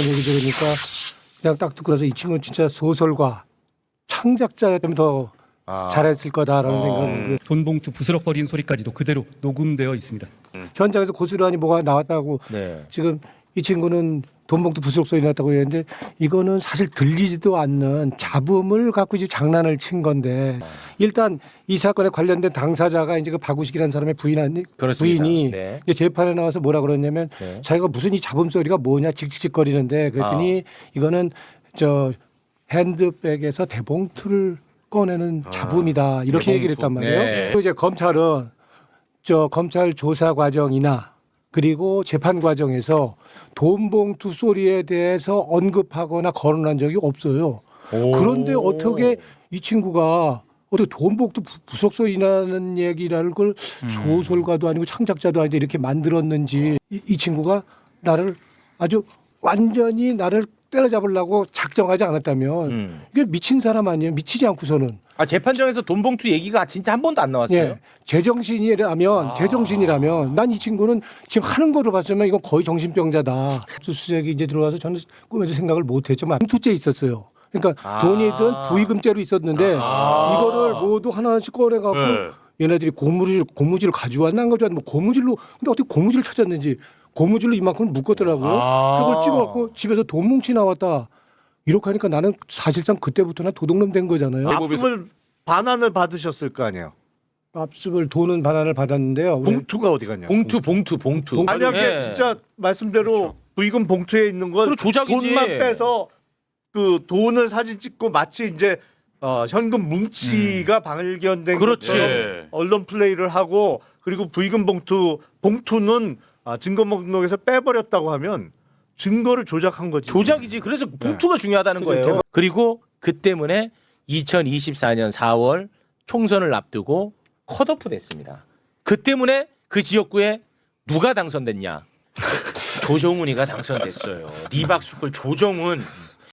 얘기 들으니까 그냥 딱 듣고 나서 이 친구는 진짜 소설가 창작자였다면 더 아. 잘했을 거다라는 어. 생각을 돈봉투 부스럭거리는 소리까지도 그대로 녹음되어 있습니다. 현장에서 고스란히 뭐가 나왔다고 네. 지금 이 친구는 돈봉투 부스럭 소리 났다고 했는데 이거는 사실 들리지도 않는 잡음을 갖고 이제 장난을 친 건데 일단 이 사건에 관련된 당사자가 이제 그 박우식이라는 사람의 부인. 부인이 네. 이제 재판에 나와서 뭐라 그러냐면 네. 자기가 무슨 이 잡음 소리가 뭐냐 칙칙거리는데 그랬더니 아. 이거는 저 핸드백에서 대봉투를 꺼내는 잡음이다 이렇게 아. 대봉투. 얘기를 했단 말이에요. 네. 그리고 이제 검찰은 저 검찰 조사 과정이나 그리고 재판 과정에서 돈봉투 소리에 대해서 언급하거나 거론한 적이 없어요. 오. 그런데 어떻게 이 친구가 어떻게 돈복도 소리나는 얘기라는 걸 음. 소설가도 아니고 창작자도 아닌데 이렇게 만들었는지 이, 이 친구가 나를 아주 완전히 나를 때려잡으려고 작정하지 않았다면 음. 이게 미친 사람 아니에요? 미치지 않고서는 아 재판정에서 돈 봉투 얘기가 진짜 한 번도 안 나왔어요. 예 제정신이라면 아. 제정신이라면 난 이 친구는 지금 하는 거로 봤으면 이건 거의 정신병자다. 수수색이 이제 들어와서 저는 꿈에도 생각을 못했죠. 투죄 있었어요. 그러니까 아. 돈이든 부의금죄로 있었는데 아. 이거를 모두 하나씩 꺼내 갖고 네. 얘네들이 고무줄 고무줄을 가져왔나 안 가져왔나 뭐 고무줄로 근데 어떻게 고무줄을 찾았는지 고무줄로 이만큼 묶었더라고요. 아. 그걸 찍어갖고 집에서 돈 뭉치 나왔다. 이렇게 하니까 나는 사실상 그때부터는 도둑놈 된 거잖아요. 압수물 반환을 받으셨을 거 아니에요. 압수를 돈은 반환을 받았는데요. 우리 봉투가 어디 갔냐? 봉투 봉투 봉투. 만약에 예. 진짜 말씀대로 부의금 봉투에 있는 건 그리고 조작이지. 돈만 빼서 그 돈을 사진 찍고 마치 이제 어, 현금 뭉치가 발견된 그렇지. 것처럼 언론 플레이를 하고 그리고 부의금 봉투 봉투는 아, 증거 목록에서 빼버렸다고 하면 증거를 조작한 거지. 조작이지. 그래서 봉투가 중요하다는 그래서 거예요. 대박- 그리고 그 때문에 2024년 4월 총선을 앞두고 컷오프 됐습니다. 그 때문에 그 지역구에 누가 당선됐냐? 조정훈이가 당선됐어요. 리박숯불 조정훈.